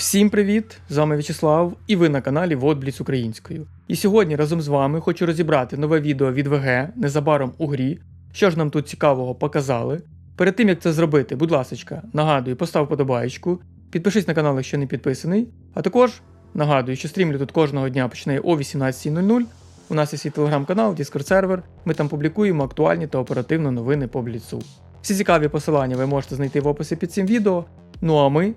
Всім привіт! З вами В'ячеслав і ви на каналі Водбліц Українською. І сьогодні разом з вами хочу розібрати нове відео від ВГ незабаром у грі. Що ж нам тут цікавого показали. Перед тим як це зробити, будь ласка, нагадую, постав подобаєчку, підпишись на канал, якщо не підписаний. А також нагадую, що стрімлю тут кожного дня починає о 18.00. У нас є свій телеграм-канал, Discord сервер. Ми там публікуємо актуальні та оперативно новини по бліцу. Всі цікаві посилання ви можете знайти в описі під цим відео. Ну а ми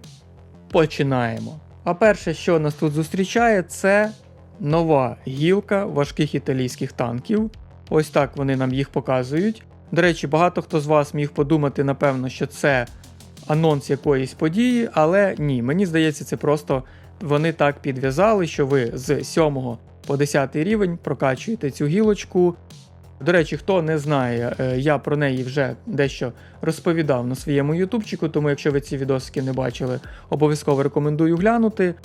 починаємо. А перше, що нас тут зустрічає, це нова гілка важких італійських танків. Ось так вони нам їх показують. До речі, багато хто з вас міг подумати, напевно, що це анонс якоїсь події, але ні, мені здається, це просто вони так підв'язали, що ви з 7 по 10 рівень прокачуєте цю гілочку. До речі, хто не знає, е, я про неї вже дещо розповідав на своєму ютубчику, тому якщо ви ці відосики не бачили, обов'язково рекомендую глянути.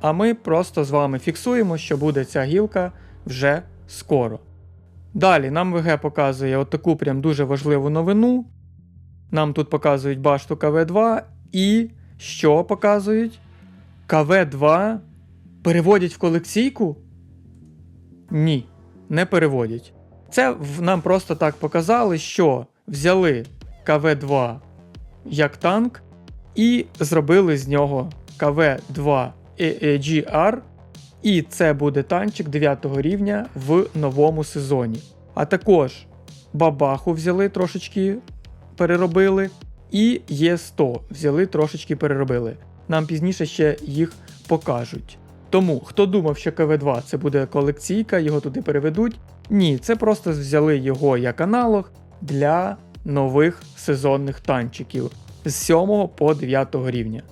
А ми просто з вами фіксуємо, що буде ця гілка вже скоро. Далі нам ВГ показує отаку прям дуже важливу новину. Нам тут показують башту КВ2 і що показують? КВ2 переводять в колекційку? Ні, не переводять. Це нам просто так показали, що взяли КВ2 як танк і зробили з нього КВ2 GR, і це буде танчик 9 рівня в новому сезоні. А також Бабаху взяли трошечки переробили, і Є100 взяли трошечки переробили. Нам пізніше ще їх покажуть. Тому, хто думав, що КВ2 це буде колекційка, його туди переведуть. Ні, це просто взяли його як аналог для нових сезонних танчиків з 7 по 9 рівня.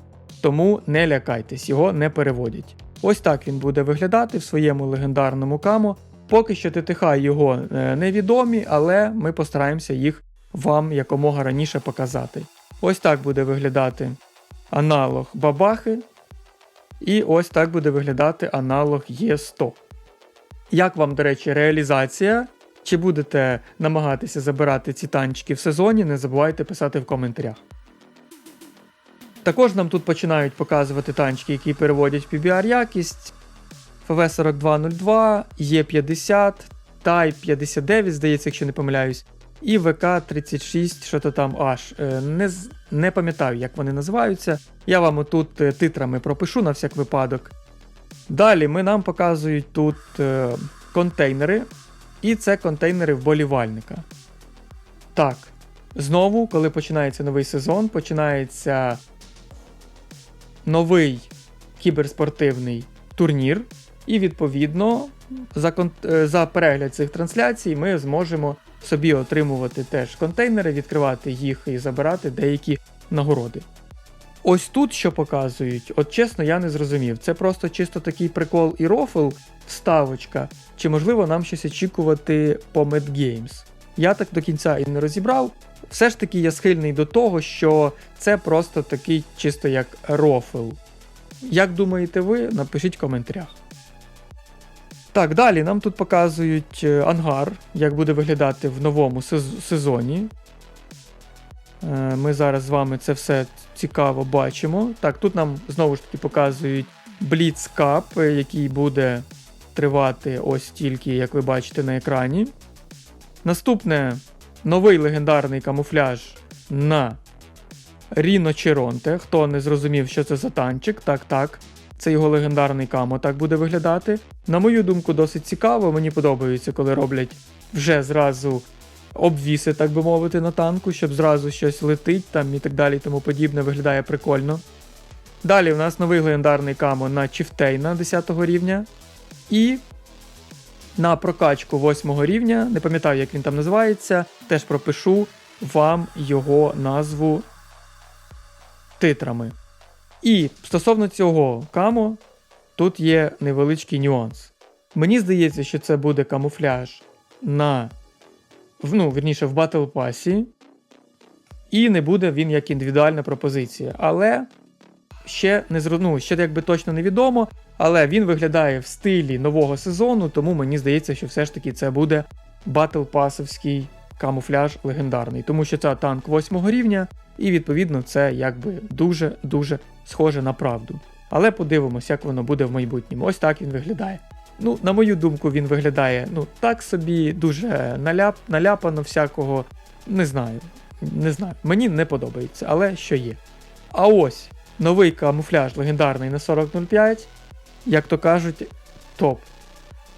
Тому не лякайтесь, його не переводять. Ось так він буде виглядати в своєму легендарному камо. Поки що ТТХ його е, невідомі, але ми постараємося їх вам якомога раніше показати. Ось так буде виглядати аналог бабахи. І ось так буде виглядати аналог Є100. Як вам, до речі, реалізація? Чи будете намагатися забирати ці танчики в сезоні? Не забувайте писати в коментарях. Також нам тут починають показувати танчики, які переводять PBR якість. ФВ-4202, Є50, Type 59, здається, якщо не помиляюсь, і ВК-36, що то там аж. Е, Не, не пам'ятаю, як вони називаються. Я вам отут е, титрами пропишу на всяк випадок. Далі ми нам показують тут е, контейнери, і це контейнери вболівальника. Так, знову, коли починається новий сезон, починається новий кіберспортивний турнір. І відповідно за, е, за перегляд цих трансляцій ми зможемо собі отримувати теж контейнери, відкривати їх і забирати деякі нагороди. Ось тут що показують, от чесно, я не зрозумів. Це просто чисто такий прикол і рофл, вставочка, чи можливо нам щось очікувати по Mad Games. Я так до кінця і не розібрав. Все ж таки я схильний до того, що це просто такий чисто як рофл. Як думаєте ви, напишіть в коментарях. Так, далі нам тут показують е, ангар, як буде виглядати в новому сезоні. Е, Ми зараз з вами це все цікаво бачимо. Так, тут нам знову ж таки показують Blitz Cup, е, який буде тривати ось тільки, як ви бачите на екрані. Наступне новий легендарний камуфляж на Ріно Черонте. Хто не зрозумів, що це за танчик, так, так. Це його легендарний камо так буде виглядати. На мою думку, досить цікаво. Мені подобається, коли роблять вже зразу обвіси, так би мовити, на танку, щоб зразу щось летить там і так далі, і тому подібне виглядає прикольно. Далі у нас новий легендарний камо на Чіфтейна 10 рівня. І на прокачку 8 рівня, не пам'ятаю, як він там називається, теж пропишу вам його назву титрами. І стосовно цього камо, тут є невеличкий нюанс. Мені здається, що це буде камуфляж на. Ну, вірніше, в Battle Pass, і не буде він як індивідуальна пропозиція. Але ще не ну, ще якби точно невідомо. Але він виглядає в стилі нового сезону, тому мені здається, що все ж таки це буде Passовський камуфляж легендарний, тому що це танк 8 рівня, і відповідно це якби дуже-дуже схоже на правду. Але подивимось, як воно буде в майбутньому. Ось так він виглядає. Ну, на мою думку, він виглядає ну так собі, дуже наляп, наляпано всякого. Не знаю. Не знаю. Мені не подобається, але що є. А ось новий камуфляж легендарний на 4005, як то кажуть, топ.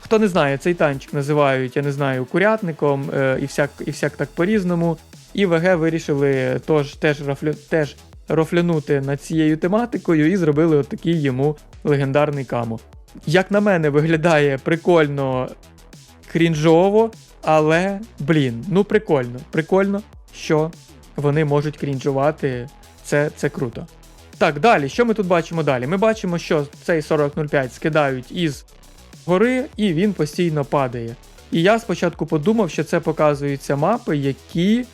Хто не знає, цей танчик називають, я не знаю, курятником е, і всяк, і всяк так по-різному. І ВГ вирішили тож, теж, рофлю, теж рофлянути над цією тематикою і зробили от такий йому легендарний каму. Як на мене, виглядає прикольно крінжово, але, блін, ну прикольно. Прикольно, що вони можуть крінжувати. Це, це круто. Так, далі, що ми тут бачимо далі? Ми бачимо, що цей 4005 скидають із гори, і він постійно падає. І я спочатку подумав, що це показуються мапи, які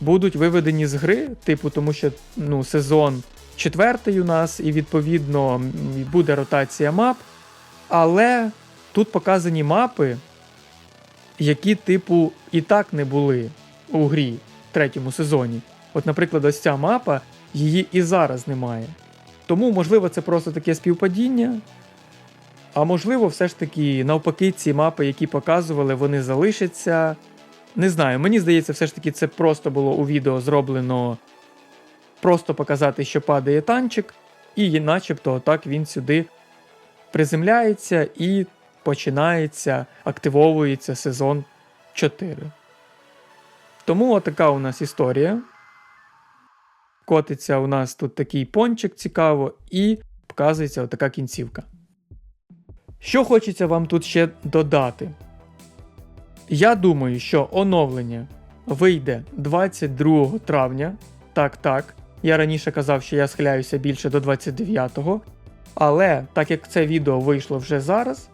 будуть виведені з гри, типу, тому що ну, сезон четвертий у нас, і відповідно буде ротація мап. Але тут показані мапи, які, типу, і так не були у грі в третьому сезоні. От, наприклад, ось ця мапа, її і зараз немає. Тому, можливо, це просто таке співпадіння. А можливо, все ж таки, навпаки, ці мапи, які показували, вони залишаться. Не знаю, мені здається, все ж таки, це просто було у відео зроблено просто показати, що падає танчик, і начебто так він сюди приземляється і починається, активовується сезон 4. Тому отака у нас історія. Котиться у нас тут такий пончик цікаво, і показується отака кінцівка. Що хочеться вам тут ще додати? Я думаю, що оновлення вийде 22 травня. Так, так. Я раніше казав, що я схиляюся більше до 29-го. Але так як це відео вийшло вже зараз,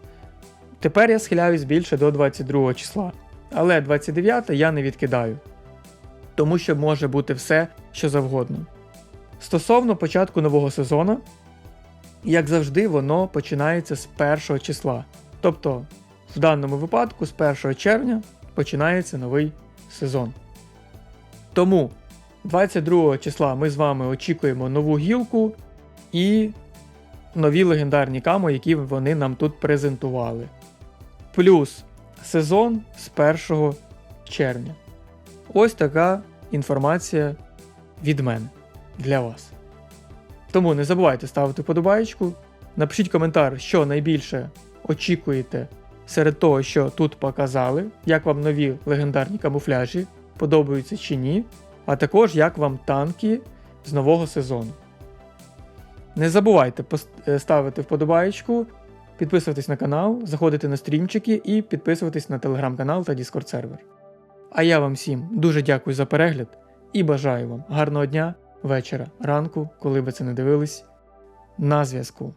тепер я схиляюсь більше до 22 числа. Але 29 я не відкидаю. Тому що може бути все, що завгодно. Стосовно початку нового сезону, як завжди, воно починається з 1 числа. Тобто, в даному випадку, з 1 червня починається новий сезон. Тому 22 числа ми з вами очікуємо нову гілку і нові легендарні камо, які вони нам тут презентували. Плюс сезон з 1 червня. Ось така інформація від мене для вас. Тому не забувайте ставити вподобайку. Напишіть коментар, що найбільше очікуєте серед того, що тут показали, як вам нові легендарні камуфляжі, подобаються чи ні, а також як вам танки з нового сезону. Не забувайте е, ставити вподобайку, підписуватись на канал, заходити на стрімчики і підписуватись на телеграм-канал та Discord сервер. А я вам всім дуже дякую за перегляд і бажаю вам гарного дня, вечора, ранку, коли ви це не дивились. На зв'язку.